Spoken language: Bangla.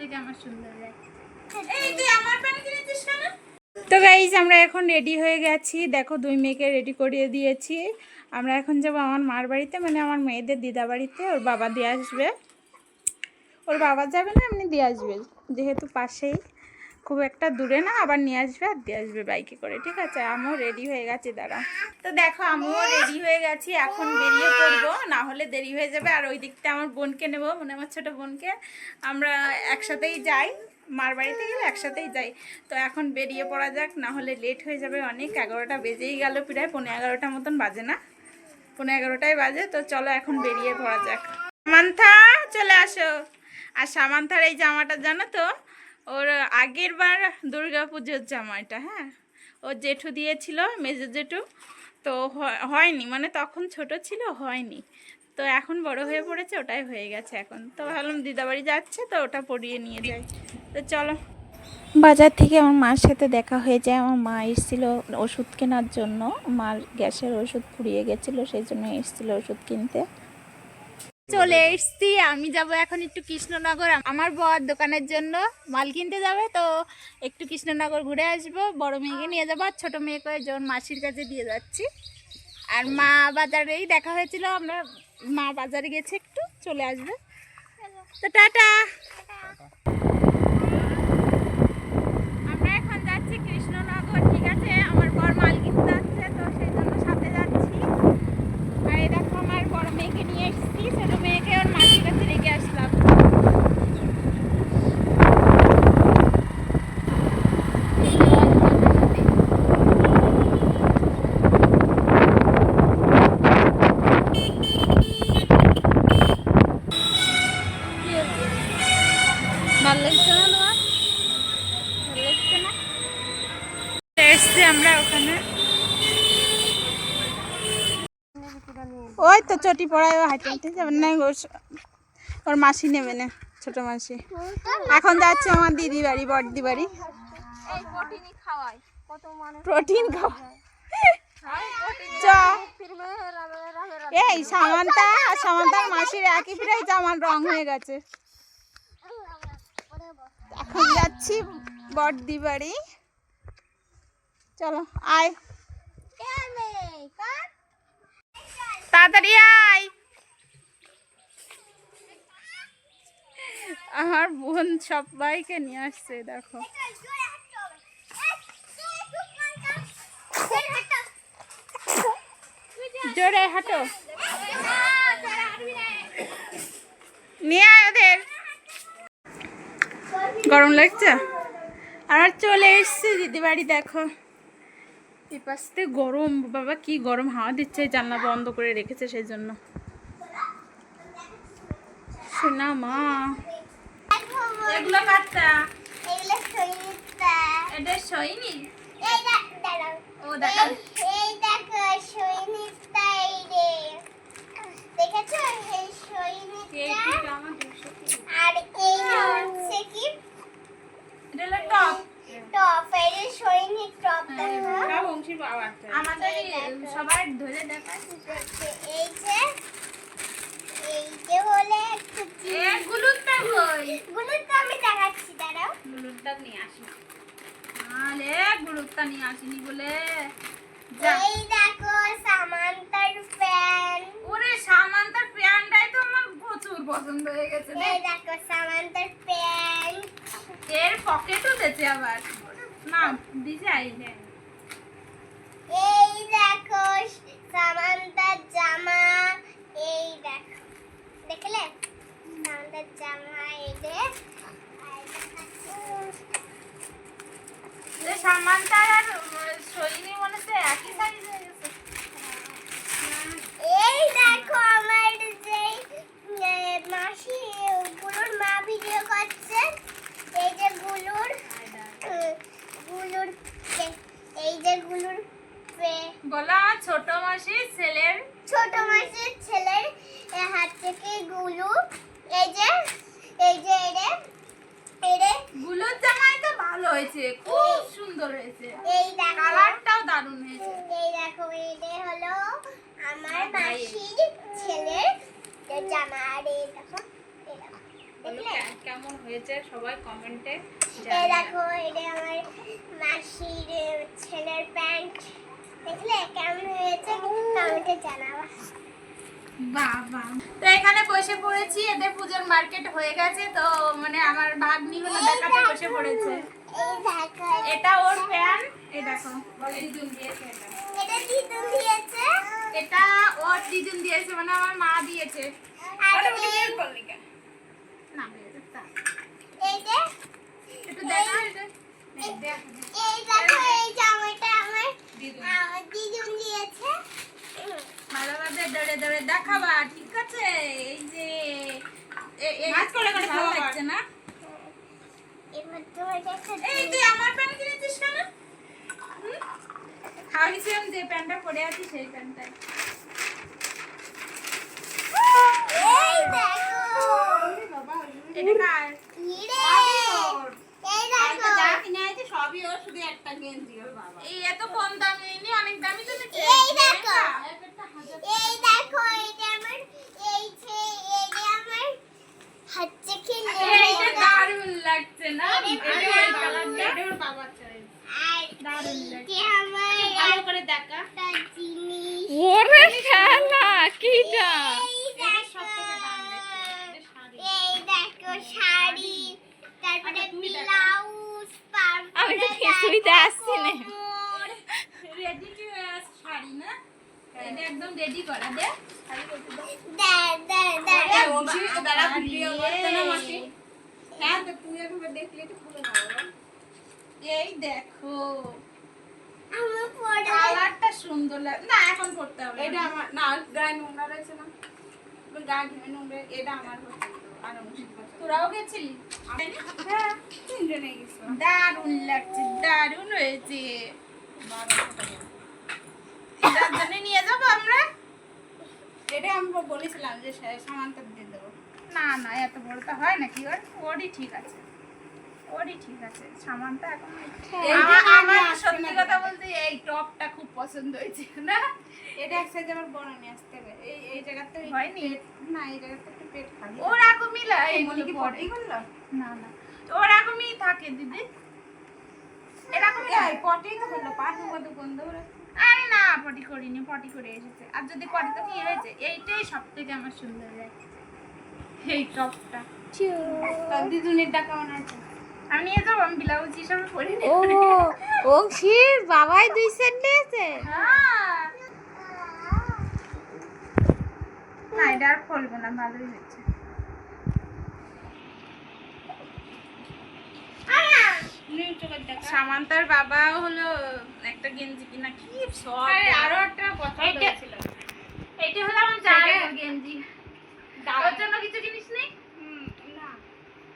থেকে আমার সুন্দর এই তুই আমার প্যান্ট কিনেছিস কেন? তো গাইজ আমরা এখন রেডি হয়ে গেছি। দেখো দুই মেয়েকে রেডি করিয়ে দিয়েছি। আমরা এখন যাব আমার মার বাড়িতে মানে আমার মেয়েদের দিদা বাড়িতে। ওর বাবা দিয়ে আসবে। ওর বাবা যাবে না এমনি দিয়ে আসবে। যেহেতু পাশেই। খুব একটা দূরে না, আবার নিয়ে আসবে আর দিয়ে আসবে বাইকে করে, ঠিক আছে? আমিও রেডি হয়ে গেছি, দাঁড়া। তো দেখো, আমিও রেডি হয়ে গেছি, এখন বেরিয়ে পড়ব, না হলে দেরি হয়ে যাবে। আর ওই দিকটা আমার বোনকে নেব মানে আমার ছোটো বোনকে। আমরা একসাথেই যাই, মার বাড়িতে গেলে একসাথেই যাই। তো এখন বেরিয়ে পড়া যাক, না হলে লেট হয়ে যাবে অনেক। এগারোটা বেজেই গেল প্রায় পনেরো এগারোটা মতন বাজে না? পনেরো এগারোটাই বাজে, তো চলো এখন বেরিয়ে পড়া যাক। সামান্থা, চলে আসো। আর সামান্থার এই জামাটা জানো তো ওর আগের বার দুর্গা পুজোর জামা এটা হ্যাঁ? ওর জেঠু দিয়েছিল, মেজো জেঠু। তো হয়- হয়নি মানে তখন ছোট ছিল, হয়নি। তো এখন বড় হয়ে পড়েছে, ওটাই হয়ে গেছে এখন। তো ভাবলাম দিদাবাড়ি যাচ্ছে, তো ওটা পরিয়ে নিয়ে যাই। তো চলো। বাজার থেকে আমার মার সাথে দেখা হয়ে যায়। আমার মা এসেছিল ওষুধ কেনার জন্য। মার গ্যাসের ওষুধ ফুরিয়ে গেছিল, সেই জন্য এসেছিল ওষুধ কিনতে। চলে এসছি আমি যাব এখন একটু কৃষ্ণনগর। আমার বর দোকানের জন্য মাল কিনতে যাবে তো একটু কৃষ্ণনগর ঘুরে আসব। বড় মেয়েকে নিয়ে যাব আর ছোটো মেয়েকে যখন মাসির কাছে দিয়ে যাচ্ছি। আর মা বাজারেই দেখা হয়েছিল আমরা মা বাজারে গেছে একটু চলে আসবে। তো টাটা আমরা এখন যাচ্ছি কৃষ্ণনগর ঠিক আছে আমার বর মাল কিনতে যাচ্ছে তো সেই জন্য সাথে যাচ্ছি আর এই দেখো আমার বড় মেয়েকে নিয়ে এসেছি ছোট মেয়েকে ওর মাসির কাছে রেখে আসলাম ভালো লাগছে না তোমার ভালো লাগছে না এসছি আমরা ওখানে ওই তো চটি পড়ায়, ও হাঁটে হাঁটে যাবে না, ওর মাসি নেবে না, ছোট মাসি। এখন যাচ্ছে আমার দিদি বাড়ি, বড়দি বাড়ি। প্রোটিন এই, সামান্তা আর সামান্তার মাসির একই প্রায় জামার রং হয়ে গেছে। এখন যাচ্ছি বড়দি বাড়ি। চলো, আয়। তাড়াতাড়ি আয়। আমার বোন সবাইকে নিয়ে আসছে, দেখো। জোরে হাঁটো। নিয়ে ওদের। গরম লাগছে? আর চলে এসছি দিদি বাড়ি দেখো। এই পাশ গরম বাবা কি গরম হাওয়া দিচ্ছে জানলা বন্ধ করে রেখেছে সেই জন্য শোনা মা। এগুলো কাটতা এটা সইনি? ও দেখা আর এই হচ্ছে কি? এটা হলো টপ। টপ এর সৈনিক টপটা হ্যাঁ, বংশীর বাবা আমাদের সবার ধরে দেখায় এই যে এই যে হলে একটু গুলুরটা কই? গুলো আমি দেখাচ্ছি দাঁড়াও। গুলুরটা নিয়ে আসি। আরে গুলুরটা নিয়ে আসিনি বলে। এই দেখো সামান্তার ফ্যান ওরে সামান্তার প্যান্টটাই তো আমার প্রচুর পছন্দ হয়ে গেছে এই দেখো সামান্তার ফ্যান এর পকেটও দিয়েছে আবার। না দিছে আই যে এই দেখো সামান্তার জামা এই দেখো দেখলে সামান্তার জামা এই যে আর দেখাচ্ছি। যে সামান্তার আর সইনি মনে হচ্ছে একই সাইজ হয়ে গেছে এই দেখো আমার যে এ, মাসি গুলুর মা ভিডিও করছে এই যে গুলুর উম, গুলুর পে- এই যে গুলুর পে- বলো আমার ছোট মাসি ছেলের ছোট মাসির ছেলের হাত থেকে গুলু এই যে এই যে এরে এরে। গুলোর জামাই তো ভালো হয়েছে খুব সুন্দর হয়েছে। এই দেখো। কালারটাও দারুণ হয়েছে। এই দেখো এরে হলো আমার মাসির ছেলের জামা আর এই দেখো কেমন হয়েছে সবাই কমেন্টে এই দেখো এটা আমার মাসির ছেলের প্যান্ট। দেখলে কেমন হয়েছে? কমেন্টে জানাবা। বাবা। তো এখানে বসে পড়েছি এদের পুজোর মার্কেট হয়ে গেছে তো মানে আমার ভাগ্নি হলো দেখাতে বসে পড়েছে। এটা ওর ফ্যান এই দেখো দিদুন দিয়েছে এটা। এটা দিদুন দিয়েছে? এটা ওর দিদুন দিয়েছে মানে আমার মা দিয়েছে। আর ওটা বের করলি কেন? না বের করতে। এই যে একটু দেখা এই দেখ এই দেখো এই জামাটা দিদুন দিয়েছে ভালোভাবে দৌড়ে দৌড়ে দেখাবা ঠিক আছে? এই যে এ- এ- করে করে ভালো লাগছে না? এবার তোমার কাছে এই তুই আমার প্যান্ট কিনেছিস কেন? খাওয়াইছিলাম যে প্যান্টটা পরে আছি সেই প্যান্টটাই এই দেখো এটা কার ইরে ওর। এই দেখো যা কিনে আছে সবই ওর শুধু একটা গেঞ্জি ওর বাবা এই এত কম দামি নি অনেক দামি কিনেছে এই দেখো একটা হাজার এই দেখো এটা আমার এই যে এটা আমার হচ্ছে কি এইটা দারুণ লাগছে না এটা এটা ভালো। ওই কালারটা এটা ওর বাবার চয়েস আর দারুণ এইটা আমার ভালো করে দেখা একটা জিনিস ওরে খেলা কিটা এই এটা সব দেখো থেকে দাম বেশি এটা শাড়ি এই দেখো শাড়ি তারপরে আচ্ছা, তুমি দেখাও। ব্লাউজ আমি তো কিছুইতে আসছি না। রেডি টু শাড়ি না? এটা একদম রেডি করা দে। করতে করতে হ্যাঁ। এই দেখো। কালারটা সুন্দর লাগে না এখন পড়তে হবে। এটা আমার না গায়ে নোংরা রয়েছে না। গায়ে নোংরা এটা আমার পছন্দ তোরাও গেছিলি? হ্যাঁ তিনজনে গেছো দারুণ লাগছে দারুণ হয়েছে। নিয়ে যাব আমরা? এটা আমি বলেছিলাম যে দিয়ে দেবো। না না এত বড় তো হয় নাকি ওর ওরই ঠিক আছে। ওরই ঠিক আছে। সামানটা এখন আমার- আমার সত্যি কথা বলতে এই টপটা খুব পছন্দ হয়েছে না? এটা এক সাইজ আমার বড় নিয়ে আসতে হবে। এই এই জায়গাতে হয়নি? না এই জায়গাতে একটু পেট খালি। ওরকমই লাগে মনে কি পটি করল না না। ওরকমই থাকে দিদি। এরকমই এই। পটি তো করল কত আরে না পটি করিনি পটি করে এসেছে। আর যদি করে তো কি হয়েছে এইটাই সব থেকে আমার সুন্দর লাগে এই টপটা। দিদুনের ডাকা মনে আছে আমি যাব আমি ব্লাউজ হিসাবে পরি ও অংশীর বাবাই দুই সেট নিয়েছে হ্যাঁ। না এটা আর খুলবো না ভালোই হয়েছে সামান্তার বাবা হলো একটা গেঞ্জি কিনা কি সব আরও একটা কথা এইটা হলো আমার এটা- গেঞ্জি। দাও। জন্য কিছু জিনিস